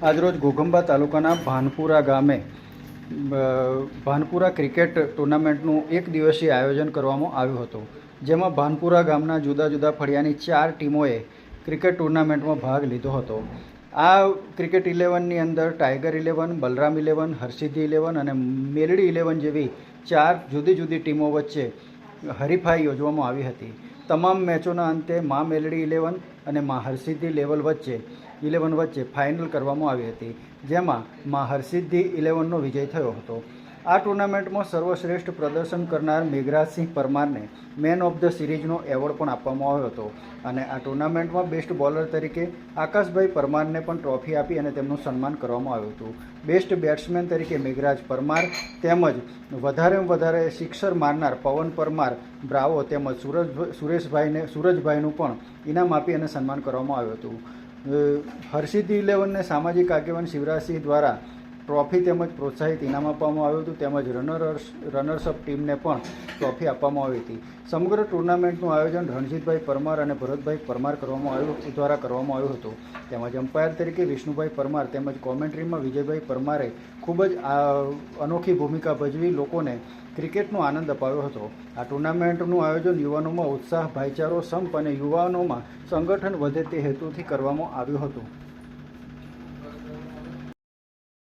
આજરોજ ઘોઘંબા તાલુકાના ભાનપુરા ગામે ભાનપુરા ક્રિકેટ ટુર્નામેન્ટનું એક દિવસીય આયોજન કરવામાં આવ્યું હતું. જેમાં ભાનપુરા ગામના જુદા જુદા ફળિયાની ચાર ટીમોએ ક્રિકેટ ટુર્નામેન્ટમાં ભાગ લીધો હતો. આ ક્રિકેટ ઇલેવનની અંદર tiger eleven, Balram eleven Harsiddhi eleven અને મેલડી ઇલેવન જેવી ચાર જુદી જુદી ટીમો વચ્ચે હરીફાઈ યોજવામાં આવી હતી. તમામ મેચોના અંતે મા મેલડી ઇલેવન અને મા હરસિદ્ધિ લેવલ વચ્ચે, ઇલેવન વચ્ચે ફાઇનલ કરવામાં આવી હતી, જેમાં મા હરસિદ્ધિ ઇલેવનનો વિજય થયો હતો. આ ટુર્નામેન્ટમાં સર્વશ્રેષ્ઠ પ્રદર્શન કરનાર મેઘરાજસિંહ પરમારને મેન ઓફ ધ સિરીઝનો એવોર્ડ પણ આપવામાં આવ્યો હતો. અને આ ટુર્નામેન્ટમાં બેસ્ટ બોલર તરીકે આકાશભાઈ પરમારને પણ ટ્રોફી આપી અને તેમનું સન્માન કરવામાં આવ્યું હતું. બેસ્ટ બેટ્સમેન તરીકે મેઘરાજ પરમાર તેમજ વધારેમાં વધારે સિક્સર મારનાર પવન પરમાર, બ્રાવો તેમજ સુરજ સુરેશભાઈને, સુરજભાઈનું પણ ઇનામ આપી અને સન્માન કરવામાં આવ્યું હતું. હર્ષિદ ઇલેવનને સામાજિક આગેવાન શિવરાજસિંહ દ્વારા ટ્રોફી તેમજ પ્રોત્સાહિત ઇનામ આપવામાં આવ્યું હતું, તેમજ રનર્સ રનર્સઅપ ટીમને પણ ટ્રોફી આપવામાં આવી હતી. સમગ્ર ટુર્નામેન્ટનું આયોજન રણજીતભાઈ પરમાર અને ભરતભાઈ પરમાર કરવામાં આવ્યું, દ્વારા કરવામાં આવ્યું હતું. તેમજ અમ્પાયર તરીકે વિષ્ણુભાઈ પરમાર તેમજ કોમેન્ટ્રીમાં વિજયભાઈ પરમારે ખૂબ જ અનોખી ભૂમિકા ભજવી લોકોને ક્રિકેટનો આનંદ અપાવ્યો હતો. આ ટુર્નામેન્ટનું આયોજન યુવાનોમાં ઉત્સાહ, ભાઈચારો, સંપ અને યુવાનોમાં સંગઠન વધે તે હેતુથી કરવામાં આવ્યું હતું.